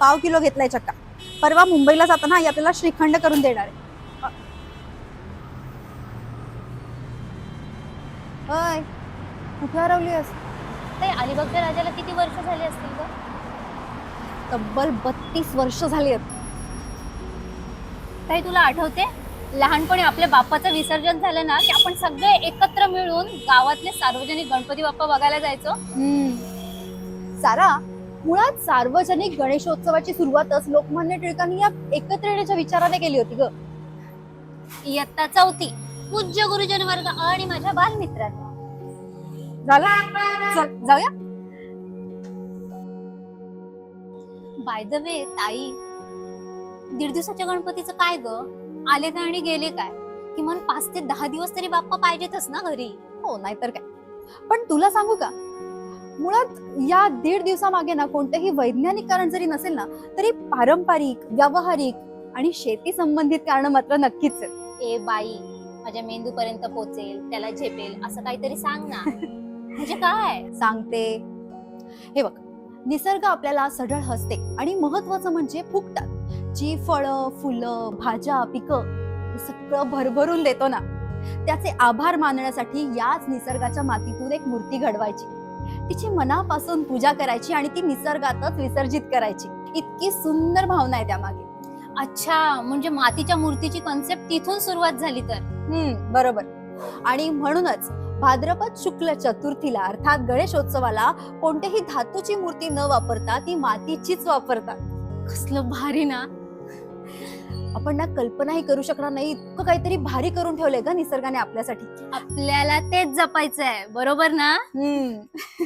पाव किलो घेतलाय चक्का. परवा मुंबईला जाताना आई आपल्याला श्रीखंड करून देणार आहे. अय कुठे हरवलीस ते अलिबागच्या राजाला किती वर्ष झाली असतील ग? तब्बल बत्तीस वर्ष झाली आहेत. काही तुला आठवते? लहानपणी आपल्या बाप्पाचं विसर्जन झालं ना की आपण सगळे एकत्र मिळून गावातले सार्वजनिक गणपती बाप्पा बघायला जायचो? सारा मुळात सार्वजनिक गणेशोत्सवाची सुरुवातच लोकमान्य टिळकांनी या एकत्र येण्याच्या विचाराने केली होती ग. इयत्ता चौथी. पूज्य गुरुजन वर्ग आणि माझ्या बालमित्रांनो. झालं? चल जाऊया. बाय द वे ताई दीड दिवसाच्या गणपतीचं काय ग? आले काय आणि गेले काय? किमान पाच ते दहा दिवस तरी बाप्पा पाहिजेतच ना घरी. हो नाहीतर काय? पण तुला सांगू का? मुळात या दीड दिवसामागे ना कोणतेही वैज्ञानिक कारण जरी नसेल ना तरी पारंपरिक व्यावहारिक आणि शेती संबंधित कारण मात्र नक्कीच आहेत. ए बाई माझ्या मेंदू पर्यंत पोचेल त्याला झेपेल असं काहीतरी सांग ना. म्हणजे काय? सांगते. हे बघ निसर्ग आपल्याला सढळ हसते आणि महत्वाचं म्हणजे फुकतात जी फळं फुलं भाज्या पिकं हे सगळं भरभरून देतो ना. त्याचे आभार मानण्यासाठी याच निसर्गाच्या मातीतून एक मूर्ती घडवायची. तिची मनापासून पूजा करायची आणि ती निसर्गातच विसर्जित करायची. इतकी सुंदर भावना आहे त्यामागे. अच्छा म्हणजे मातीच्या मूर्तीची कन्सेप्ट तिथून सुरुवात झाली तर. हम्म बरोबर. आणि म्हणूनच भाद्रपद शुक्ल चतुर्थीला अर्थात गणेशोत्सवाला कोणत्याही धातूची मूर्ती न वापरता ती मातीचीच वापरतात. कसलं भारी ना. आपण ना कल्पनाही करू शकणार नाही. इतकं काहीतरी भारी करून ठेवलंय का निसर्गाने आपल्यासाठी. आपल्याला तेच जपायचं आहे बरोबर ना? हम्म.